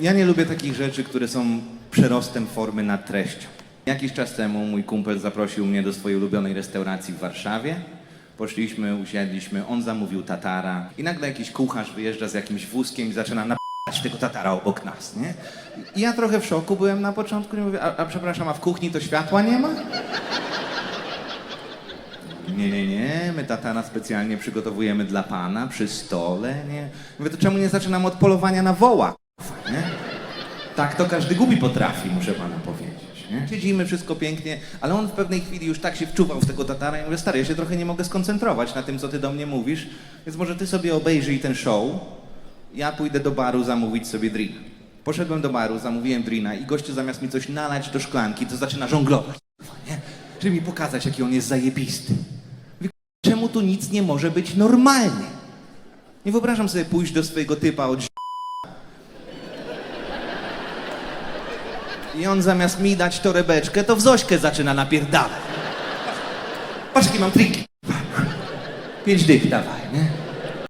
Ja nie lubię takich rzeczy, które są przerostem formy nad treścią. Jakiś czas temu mój kumpel zaprosił mnie do swojej ulubionej restauracji w Warszawie. Poszliśmy, usiedliśmy, on zamówił tatara i nagle jakiś kucharz wyjeżdża z jakimś wózkiem i zaczyna napać tego tatara obok nas, nie? I ja trochę w szoku byłem na początku i mówię, a, a przepraszam, a w kuchni to światła nie ma? Nie, nie, nie, my tatara specjalnie przygotowujemy dla pana przy stole, nie? Mówię, to czemu nie zaczynamy od polowania na woła, nie? Tak to każdy gubi potrafi, muszę pana powiedzieć, nie? Siedzimy, wszystko pięknie, ale on w pewnej chwili już tak się wczuwał w tego tatara i mówię, stary, ja się trochę nie mogę skoncentrować na tym, co ty do mnie mówisz, więc może ty sobie obejrzyj ten show, ja pójdę do baru zamówić sobie drina. Poszedłem do baru, zamówiłem drina i gościu zamiast mi coś nalać do szklanki, to zaczyna żonglować, nie? Żeby mi pokazać, jaki on jest zajebisty. Czemu tu nic nie może być normalnie? Nie wyobrażam sobie pójść do swojego typa od I on zamiast mi dać torebeczkę, to w Zośkę zaczyna napierdalać. Patrz, jakie mam triki. Pięć dych dawaj, nie?